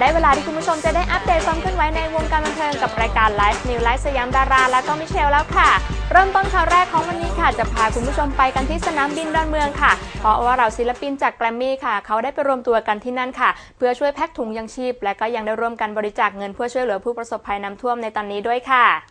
ได้เวลาที่คุณผู้ชมจะได้อัปเดตความเคลื่อนไหวในวงการบันเทิงกับรายการไลฟ์นิวไลฟ์สยามดารา และก็มิเชลแล้วค่ะ เริ่มต้นข่าวแรกของวันนี้ค่ะ จะพาคุณผู้ชมไปกันที่สนามบินดอนเมืองค่ะ เพราะว่าเราศิลปินจากแกรมมี่ค่ะ เขาได้ไปรวมตัวกันที่นั่นค่ะ เพื่อช่วยแพ็กถุงยังชีพ และก็ยังได้ร่วมกันบริจาคเงินเพื่อช่วยเหลือผู้ประสบภัยน้ำท่วมในตอนนี้ด้วยค่ะ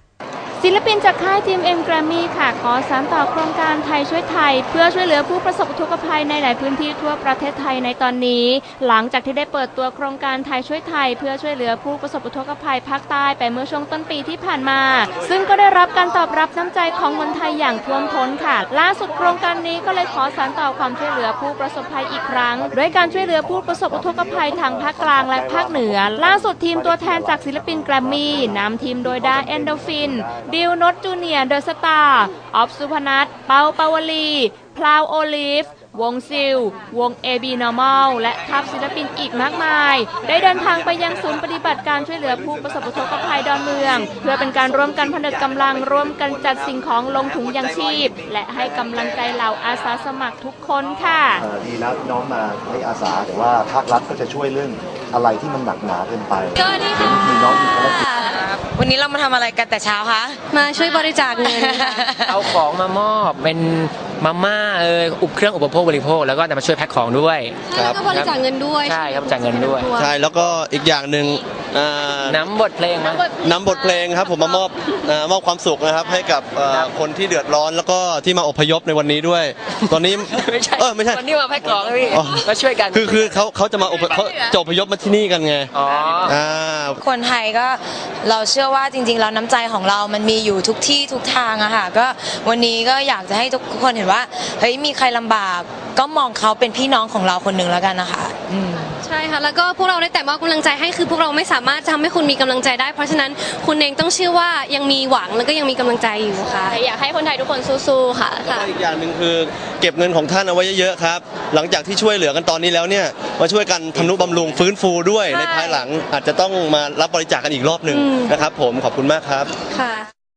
ศิลปินจากค่ายทีมเอ็มแกรมมี่ค่ะ ขอสานต่อโครงการไทยช่วยไทย เพื่อช่วยเหลือผู้ประสบอุทกภัยในหลายพื้นที่ทั่วประเทศไทยในตอนนี้ หลังจากที่ได้เปิดตัวโครงการไทยช่วยไทย เพื่อช่วยเหลือผู้ประสบอุทกภัยภาคใต้ไปเมื่อช่วงต้นปีที่ผ่านมา ซึ่งก็ได้รับการตอบรับน้ำใจของคนไทยอย่างท่วมท้นค่ะ ล่าสุดโครงการนี้ก็เลยขอสานต่อความช่วยเหลือผู้ประสบภัยอีกครั้งด้วยการช่วยเหลือผู้ประสบอุทกภัยทางภาคกลางและภาคเหนือ ล่าสุดทีมตัวแทนจากศิลปินแกรมมี่นำทีมโดยดาเอนโดฟินดิวนดจูเนียเดอะสตาร์ออฟสุพนัทเปาปาวลี พลาวโอลิฟ วงซิล วง AB Normal และทัพศิลปินอีกมากมาย ได้เดินทางไปยังศูนย์ปฏิบัติการช่วยเหลือผู้ประสบอุทกภัยดอนเมือง เพื่อเป็นการร่วมกันผนึกกำลังร่วมกันจัดสิ่งของลงถุงยังชีพ และให้กำลังใจเหล่าอาสาสมัครทุกคนค่ะเอ่อดีนะพี่น้องมาให้อาสาแต่ว่าภาครัฐก็จะช่วยเรื่องอะไรที่มันหนักหนาเกินไปสวัสดีค่ะ วันนี้เรามาทำอะไรกันแต่เช้าคะ มาช่วยบริจาคเงินค่ะ เอาของมามอบเป็นมาม่าเอออุปเครื่องอุปโภคบริโภคแล้วก็จะมาช่วยแพ็คของด้วยแล้วก็บริจาคเงินด้วยใช่ครับจ่ายเงินด้วย ใช่แล้วก็อีกอย่างหนึ่งอ่าน้ำบทเพลงมั้ยนำบทเพลงครับผมมามอบอ่ามอบความสุขนะครับให้กับเอ่อคนที่เดือดร้อนแล้วก็ที่มาอพยพในวันนี้ด้วย ตอนนี้ไม่ใช่เออไม่ใช่คนที่มาแพ็คของนะพี่อ๋อ มาช่วยกันคือคือเขาเขาจะมาอพเขาจะอพยพมาที่นี่กันไงอ๋ออ่า คนไทยก็เราเชื่อว่าจริง ๆ แล้วน้ำใจของเรามันมีอยู่ทุกที่ทุกทางอะค่ะก็วันนี้ก็อยากจะให้ทุกคนเห็นว่าเฮ้ยมีใครลำบากก็มองเขาเป็นพี่น้องของเราคนหนึ่งแล้วกันนะคะอืม ใช่ค่ะแล้วก็พวกเราได้แต่มอบกำลังใจให้คือพวกเราไม่สามารถทำให้คุณมีกำลังใจได้ เพราะฉะนั้นคุณเองต้องเชื่อว่ายังมีหวังแล้วก็ยังมีกำลังใจอยู่ค่ะอยากให้คนไทยทุกคนสู้ๆค่ะแล้วก็อีกอย่างหนึ่งคือเก็บเงินของท่านเอาไว้เยอะๆครับ หลังจากที่ช่วยเหลือกันตอนนี้แล้วเนี่ยมาช่วยกันทำนุบำรุงฟื้นฟูด้วยใช่ ในภายหลังอาจจะต้องมารับบริจาคกันอีกรอบหนึ่งอืมนะครับผมขอบคุณมากครับ ค่ะ